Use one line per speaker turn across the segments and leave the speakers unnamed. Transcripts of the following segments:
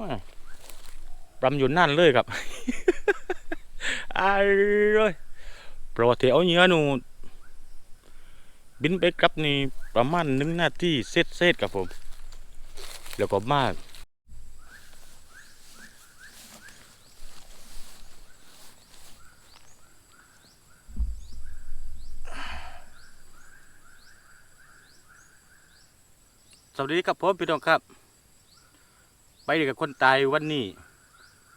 ว้าปรำอยู่นั่นเลยครับอร่อยเพราะว่าเทเอาเนื้อหนูบินไปกับนี่ประมาณหนึ่งนาทีเซตเซตครับผม แล้วก็มากสวัสดีครับผมพี่น้องครับ ไปเด็กกับคนตายวันนี้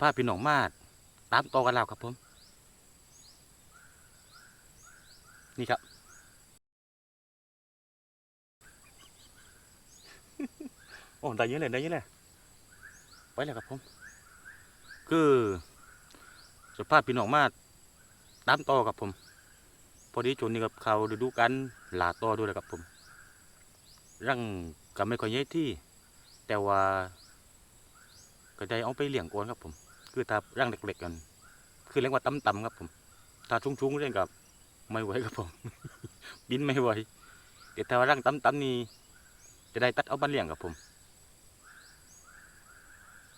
พาพี่น้องมาตามต่อกันแล้วครับผม นี่ครับ โอ้ได้เยอะเลยได้เยอะเลยไปแล้วครับผม คือจะพาพี่น้องมาตามต่อครับผม พอดีจนนี้กับเขาฤดูกันหลาต่อด้วยนะครับผม รังก็ไม่ค่อยใหญ่ที่ แต่ว่า ก็ได้เอาไปเลี้ยงก่อนครับผม คือถ้ารังเล็กๆกัน คือเรียกว่าต่ำๆครับผม ถ้าชุ้งๆเล่นกับไม่ไหวครับผม บินไม่ไหวแต่ถ้าว่างต่ำๆนี่จะได้ตัดเอามาเลี้ยงครับผม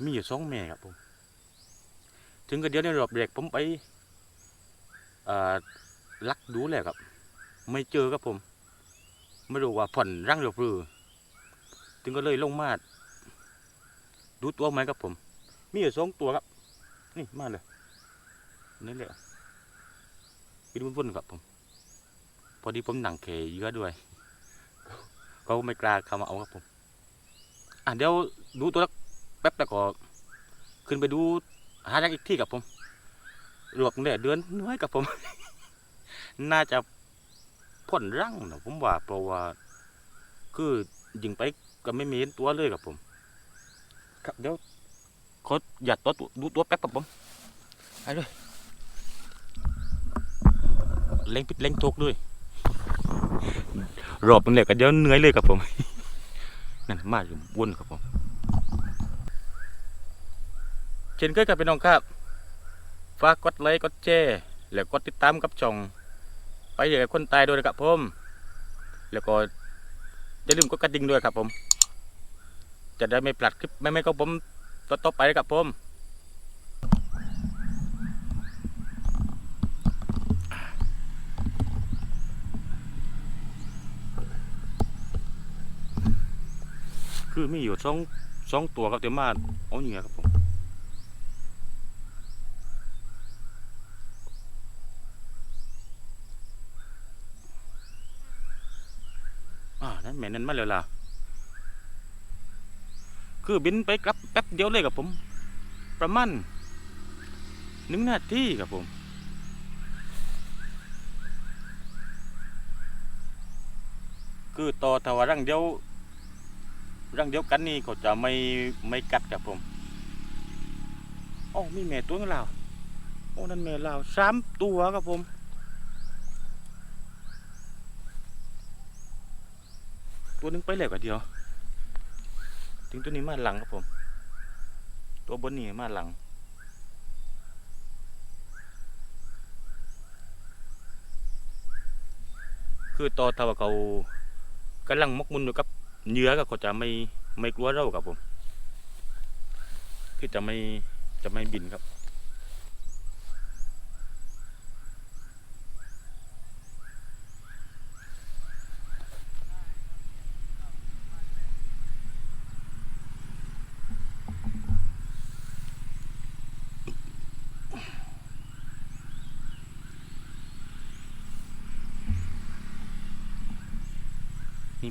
มีอยู่สองแม่ครับผม ถึงก็เดี๋ยวในรอบเบรกผมไปอลักดูแลครับ ไม่เจอครับผม ไม่รู้ว่าผ่อนร่างหรือเปล่าถึงก็เลยลงมา ดูตัวไหมครับผม มีอยู่สองตัวครับ นี่มาเลยนี่เลยไปดูวุ่นๆครับผม พอดีผมหนังเขยเยอะด้วยเขาไม่กล้าเข้ามาเอาครับผม อะเดี๋ยวดูตัวแป๊บแล้วก็ขึ้นไปดูหารักอีกที่ครับผมรวกเนี่ยเดือนน้อยครับผม น่าจะพ่นรังนะผมว่าเพราะว่า คือยิงไปก็ไม่มีเห็นตัวเลยครับผม ครับเดี๋ยวขอหยัดตัวดูตัวแป๊บครับผมไปเลยเล่งปิดเล่งทุกด้วยรอบนึงเลยก็เดี๋ยวเหนื่อยเลยครับผมนั่นมาอยู่วนครับผมเช่นเคยกับพี่น้องครับฝากกดไลค์กดแชร์แล้วกดติดตามกับช่อง ไปเจอกับคนตายด้วยนะครับผมแล้วก็อย่าลืมกดกระดิ่งด้วยครับผม จะได้ไม่พลาดคลิปไม่ไม่ก็ผมต่อไปนะครับผมคือมีอยู่สองสองตัวครับเดี๋ยวมาเอาอย่างเงี้ยครับผมอ่านั่นแม่นั่นมาแล้วล่ะ คือบินไปกลับแป๊บเดียวเลยกับผม ประมาณหนึ่งนาทีครับผมคือต่อถ้าว่ารังเดียวรังเดียวกันนี่เขาจะไม่ไม่กัดครับผมอ๋อมีแม่ตัวนึงแล้วโอ้นั่นแม่ล้วสามตัวครับผมตัวนึงไปแล้วก็เดียว ถึงตัวนี้มาหลังครับผม ตัวบนนี่มาหลัง คือต่อถ้าว่าเขากำลังมกมุนอยู่กับเหยื่อก็เขาจะไม่ไม่กลัวเราครับผม คือจะไม่จะไม่บินครับ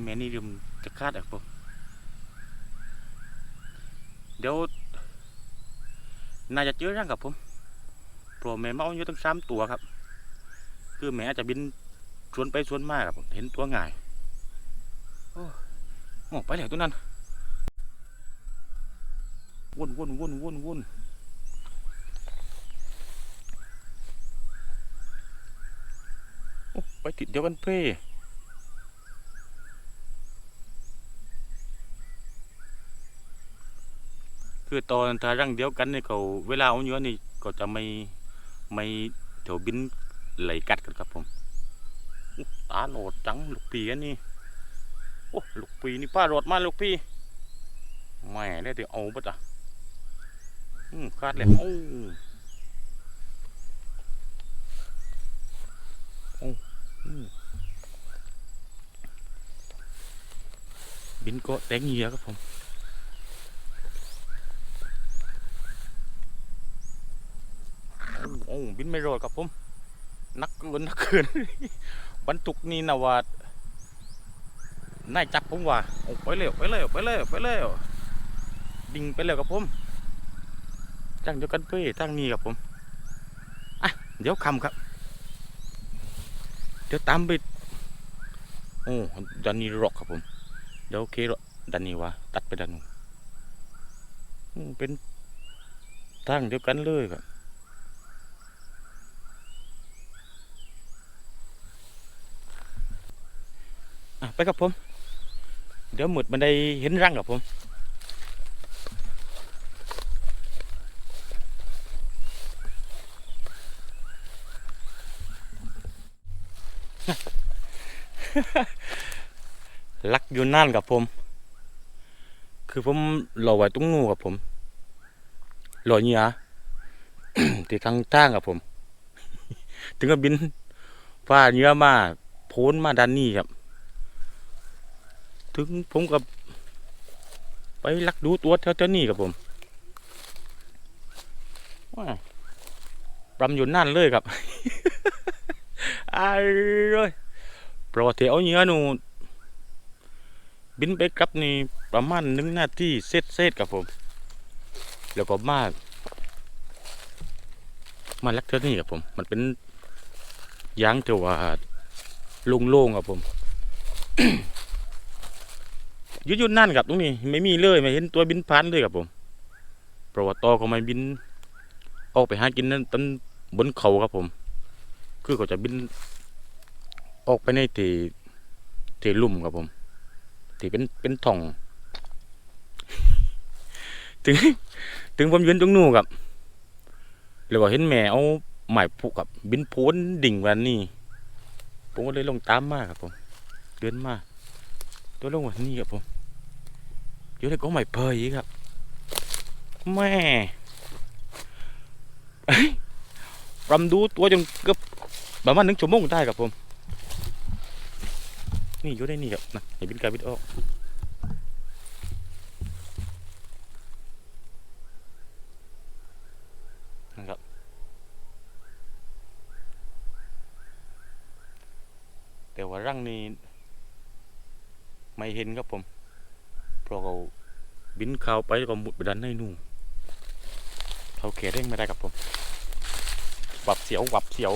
นี่แม่นี่เริ่มจะคาดอะผมเดี๋ยวน่าจะเจอร่างกับผมเพรแม่เมาอยู่ตั้งสามตัวครับ คือแม่อาจจะบินชวนไปชวนมาครับผมเห็นตัวง่ายโอ้โอ้ไปแล้วตัวนั้นวนวนวนวนวนไปติดเดียวกันเพ่ คือตอนถ้ารังเดียวกันเนี่ยเขาเวลาเอาเนื้อนี่ก็จะไม่ไม่แถวบินไหลกัดกันครับผมอุ๊ยตาโหนดจังลูกปีอันนี้โอ้ลูกปีนี่ป้ารอดมาลูกปีแหม่ได้เดี๋ยวเอาปะจ้ะอืมคาดเลยโอ้โอ้มบินก็แตงเหยียครับผมโอ้โอ้ บินไม่รอดครับผมนักเกินนักเกินบรรทุกนี่นะว่านายจับผมว่าโอ้ไปเร็วไปเร็วไปเร็วไปเร็วดิ่งไปเร็วครับผมจังเดียวกันเป้ตั้งนี้ครับผมอะเดี๋ยวคำครับ เดี๋ยวตามไปโอ้ดันนี่รอกครับผม เดี๋ยวโอเคหรอกดันนี่วะตัดไปดันนู้นเป็นทางเดียวกันเลยครับ ไปกับผม เดี๋ยวหมุดมันได้เห็นรังกับผมลักอยู่นั่นกับผม คือผมรอไว้ตรงนู้นกับผมรอเนียที่ข้างทางกับผม ถึงกับบินฟ้าเนื้อมาโพ้นมาด้านนี้ครับ ถึงผมกับไปลักดูตัวแถวๆนี้กับผมว้าปรำอยู่นั่นเลยครับอ้เลยปลอเทเอาเหนื้อหนูบินไปกลับนี่ประมาณหนึ่งนาทีเซตเซตกับผม แล้วก็มามาลักเท่านี้กับผม มันเป็นยางที่ว่าโล่งๆกับผม ยุดยุดนั่นกับตรงนี้ ไม่มีเลยไม่เห็นตัวบินผ่านเลยครับผมเพราะว่าตอก็ไม่บิน ออกไปหากินนั่นต้นบนเขาครับผม คือเขาจะบิน ออกไปในที่ที่ลุ่มครับผมที่เป็นเป็นท่อง ถึง ถึงผมยืนตรงนู้นครับแล้วก็เห็นแม่เอาหมายผูกกับ บินพ้นดิ่งวันนี้ผมก็เลยลงตามมาครับผม เดินมาตัวลงวันนี้ครับผม อยู่ในกองไม้เพยอีกครับแม่เอ้รำดูตัวจนเกือบประมาณหนึ่งชั่วโมงได้ครับผม นี่อยู่ได้นี่ครับนะเห็นบินกาบินออกนะครับแต่ว่ารังนี้ไม่เห็นครับผม พราะเขาบินเข้าไปก็หมุดไปดันในนู่นเขาเขตเร่งไม่ได้ครับผมหวับเสียวหวับเสียว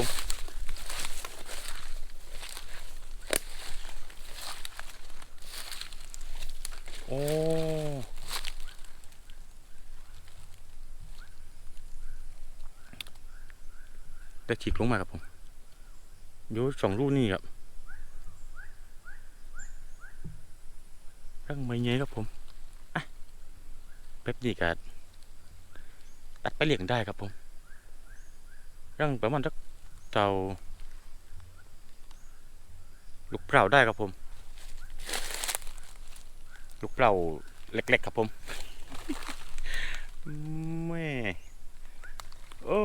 โอ้ได้ฉีกลงมาครับผมอยู่สองรูนี่ครับ รังไม่เงยครับผมอะแป๊บนี้ก็ตัดไปเลี้ยงได้ครับผมรังประมาณสักเท่าลูกเปล่าได้ครับผม ลูกเปล่าเล็กๆครับผมแม่โอ้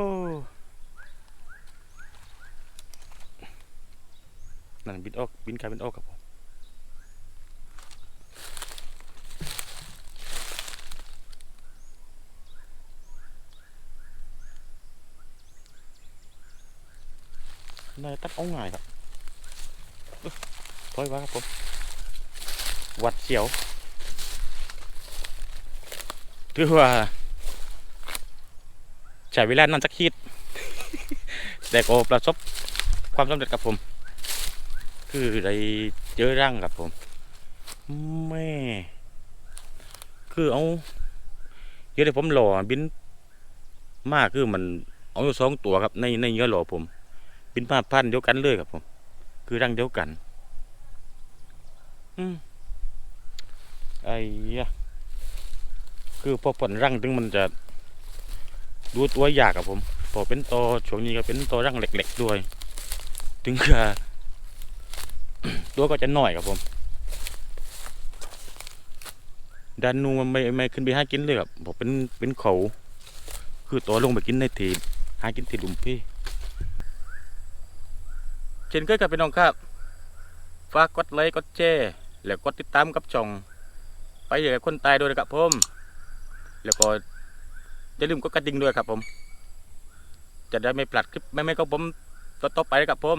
นั่นบินออกบินกลาบินออกครับผม น่าจะตัดเอาง่ายครับถอยมาครับผมวัดเสียวถือว่าใช้เวลานานสักคิดแต่ก็ประสบความสำเร็จกับผม คือได้เจอร่างกับผมแม่คือเอาเดี๋ยวเดี๋ยผมหล่อบินมากคือมันเอาอยู่สองตัวครับในในเนื้อหล่อผม บินมาพพันเดียวกันเลยครับผม คือรังเดียวกัน อืมไอ้ยะคือพอผลรังถึงมันจะดูตัวยากครับผม พอเป็นตอช่วงนี้ก็เป็นตอรังเล็กๆด้วย ถึงจะตัวก็จะหน้อยครับผมดันนูมันไม่ไม่ขึ้นไปหากินเลยครับผมเป็นเป็นเขา คือตัวลงไปกินในทีหากินทีลุมพี่ เช่นเคยกับพี่น้องครับ ฝากกดไลค์กดแชร์แล้วกดติดตามกับช่อง ไปเหลือคนตายด้วยนะครับผมแล้วก็อย่าลืมกดกระดิ่งด้วยครับผม จะได้ไม่พลาดคลิปไม่ไม่ก็ผมต่อไปนะครับผม